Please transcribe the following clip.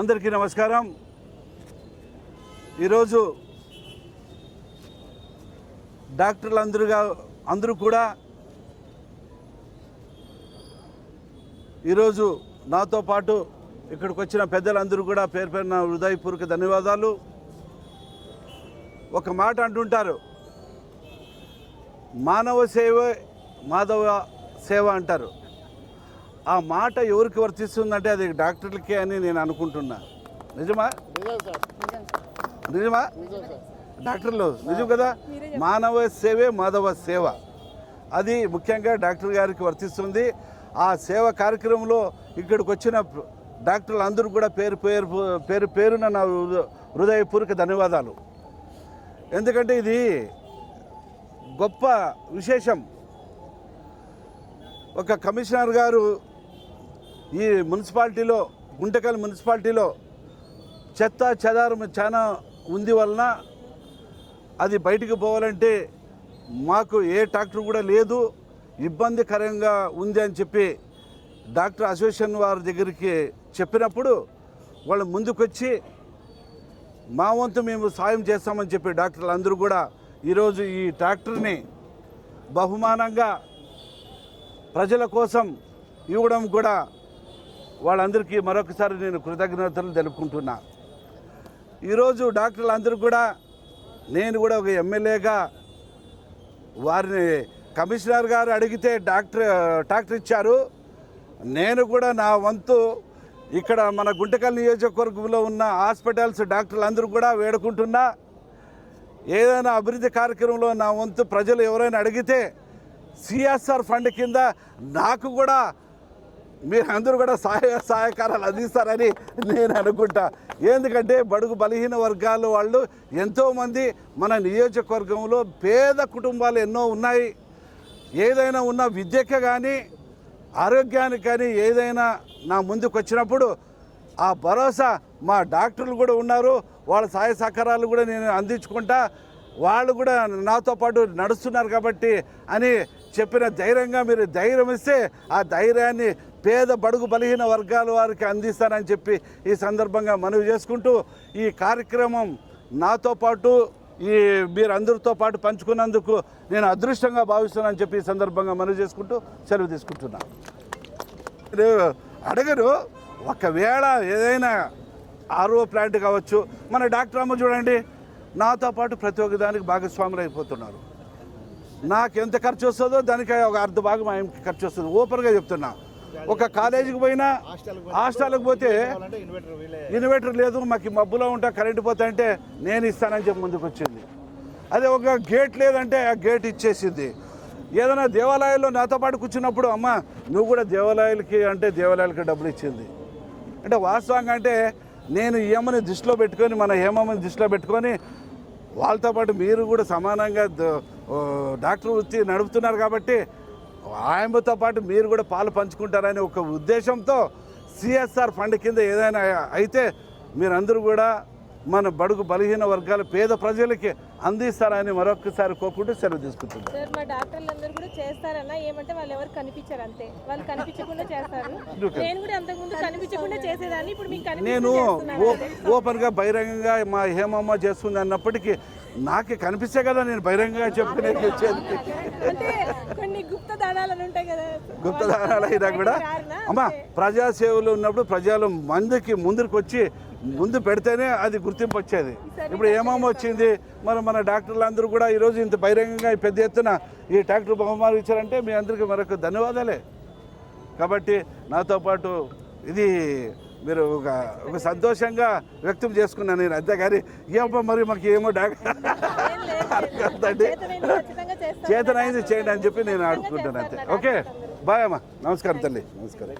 అందరికీ నమస్కారం. ఈరోజు డాక్టర్లు అందరుగా అందరూ కూడా ఈరోజు నాతో పాటు ఇక్కడికి వచ్చిన పెద్దలందరూ కూడా పేరు పేరున హృదయపూర్వక ధన్యవాదాలు. ఒక మాట అంటుంటారు మానవ సేవ మాధవ సేవ అంటారు. ఆ మాట ఎవరికి వర్తిస్తుందంటే అది డాక్టర్లకే అని నేను అనుకుంటున్నా. నిజమా? నిజమా? డాక్టర్లు నిజం కదా? మానవ సేవే మాధవ సేవ. అది ముఖ్యంగా డాక్టర్ గారికి వర్తిస్తుంది. ఆ సేవ కార్యక్రమంలో ఇక్కడికి వచ్చిన డాక్టర్లు అందరూ కూడా పేరు పేరు పేరు పేరున నా హృద- హృదయపూర్వక ధన్యవాదాలు. ఎందుకంటే ఇది గొప్ప విశేషం. ఒక కమిషనర్ గారు ఈ మున్సిపాలిటీలో గుంటకల్ మున్సిపాలిటీలో చెత్త చెదారం చాలా ఉంది వలన అది బయటికి పోవాలంటే మాకు ఏ ట్రాక్టర్ కూడా లేదు. ఇబ్బందికరంగా ఉంది అని చెప్పి డాక్టర్ అసోసియేషన్ వారి దగ్గరికి చెప్పినప్పుడు వాళ్ళు ముందుకొచ్చి మా వంతు మేము సాయం చేస్తామని చెప్పి డాక్టర్లు అందరూ కూడా ఈరోజు ఈ ట్రాక్టర్ని బహుమానంగా ప్రజల కోసం ఇవ్వడం కూడా వాళ్ళందరికీ మరొకసారి నేను కృతజ్ఞతలు తెలుపుకుంటున్నా. ఈరోజు డాక్టర్లు అందరూ కూడా నేను కూడా ఒక ఎమ్మెల్యేగా వారిని కమిషనర్ గారు అడిగితే డాక్టర్ డాక్టర్ ఇచ్చారు. నేను కూడా నా వంతు ఇక్కడ మన గుంటకల్ నియోజకవర్గంలో ఉన్న హాస్పిటల్స్ డాక్టర్లు అందరూ కూడా వేడుకుంటున్నా. ఏదైనా అభివృద్ధి కార్యక్రమంలో నా వంతు ప్రజలు ఎవరైనా అడిగితే సిఎస్ఆర్ ఫండ్ కింద నాకు కూడా మీరందరూ కూడా సహాయ సహకారాలు అందిస్తారని నేను అనుకుంటా. ఎందుకంటే బడుగు బలహీన వర్గాల వాళ్ళు ఎంతోమంది మన నియోజకవర్గంలో పేద కుటుంబాలు ఎన్నో ఉన్నాయి. ఏదైనా ఉన్న విద్యకి కానీ ఆరోగ్యానికి కానీ ఏదైనా నా ముందుకు వచ్చినప్పుడు ఆ భరోసా మా డాక్టర్లు కూడా ఉన్నారు. వాళ్ళ సహాయ సహకారాలు కూడా నేను అందించుకుంటా. వాళ్ళు కూడా నాతో పాటు నడుస్తున్నారు కాబట్టి అని చెప్పిన ధైర్యంగా మీరు ధైర్యం ఇస్తే ఆ ధైర్యాన్ని పేద బడుగు బలహీన వర్గాల వారికి అందిస్తానని చెప్పి ఈ సందర్భంగా మనవి చేసుకుంటూ ఈ కార్యక్రమం నాతో పాటు ఈ మీరందరితో పాటు పంచుకున్నందుకు నేను అదృష్టంగా భావిస్తున్నానని చెప్పి ఈ సందర్భంగా మనవి చేసుకుంటూ సెలవు తీసుకుంటున్నాను అడగరు. ఒకవేళ ఏదైనా ఆర్ఓ ప్లాంట్ కావచ్చు మన డాక్టర్ అమ్మ చూడండి నాతో పాటు ప్రతి ఒక్క దానికి భాగస్వాములు అయిపోతున్నారు నాకు ఎంత ఖర్చు వస్తుందో దానికి ఒక అర్ధ భాగం ఆయనకి ఖర్చు వస్తుంది ఓపెన్గా చెప్తున్నా. ఒక కాలేజీకి పోయినా హాస్టల్కి పోతే ఇన్వర్టర్ లేదు మాకు మబ్బులో ఉంటా కరెంటు పోతా అంటే నేను ఇస్తానని చెప్పి ముందుకు వచ్చింది. అదే ఒక గేట్ లేదంటే ఆ గేట్ ఇచ్చేసింది. ఏదైనా దేవాలయాల్లో నాతో పాటు కూర్చున్నప్పుడు అమ్మ నువ్వు కూడా దేవాలయాలకి అంటే దేవాలయాలకి డబ్బులు ఇచ్చింది. అంటే వాస్తవంగా అంటే నేను ఏమని దృష్టిలో పెట్టుకొని మన హేమమ్మని దృష్టిలో పెట్టుకొని వాళ్ళతో పాటు మీరు కూడా సమానంగా డాక్టర్ వృత్తి నడుపుతున్నారు కాబట్టి ఆయనతో పాటు మీరు కూడా పాలు పంచుకుంటారనే ఒక ఉద్దేశంతో సిఎస్ఆర్ ఫండ్ కింద ఏదైనా అయితే మీరందరూ కూడా మన బడుగు బలహీన వర్గాల పేద ప్రజలకి అందిస్తారని మరొకసారి కోరుకుంటూ సెలవు తీసుకుంటున్నాను సార్ మా డాక్టర్లు అందరూ కూడా చేస్తారన్నా ఏమంటే వాళ్ళు ఎవరు కనిపించారు అంతే. వాళ్ళు కనిపించకుండా చేస్తారు. నేను కూడా అంతకుముందు కనిపించకుండా చేసేదాన్ని ఇప్పుడు మీకు నేను కనిపించకుండా ఓ ఓపెన్గా బహిరంగంగా మా హేమమ్మ చేస్తుంది అన్నప్పటికీ నాకే కనిపిస్తే కదా నేను బహిరంగంగా చెప్పుకునే గుప్త దానాలు అయినా కూడా? అమ్మ ప్రజాసేవలో ఉన్నప్పుడు ప్రజలు మందికి ముందుకు వచ్చి ముందు పెడితేనే అది గుర్తింపు వచ్చేది ఇప్పుడు ఏమేమో వచ్చింది? మరి మన డాక్టర్లు అందరూ కూడా ఈరోజు ఇంత బహిరంగంగా పెద్ద ఎత్తున ఈ డాక్టర్ బహుమానం ఇచ్చారంటే మీ అందరికీ మరొక ధన్యవాదాలే. కాబట్టి నాతో పాటు ఇది మీరు ఒక ఒక సంతోషంగా వ్యక్తం చేసుకున్నాను నేను. అంతే కానీ ఏమో మరి మాకు ఏమో డాక్టర్ ఏం చేతనైంది చేయండి అని చెప్పి నేను ఆడుకుంటాను అంతే. ఓకే. బాయ్ అమ్మా. నమస్కారం తల్లి. నమస్కారం.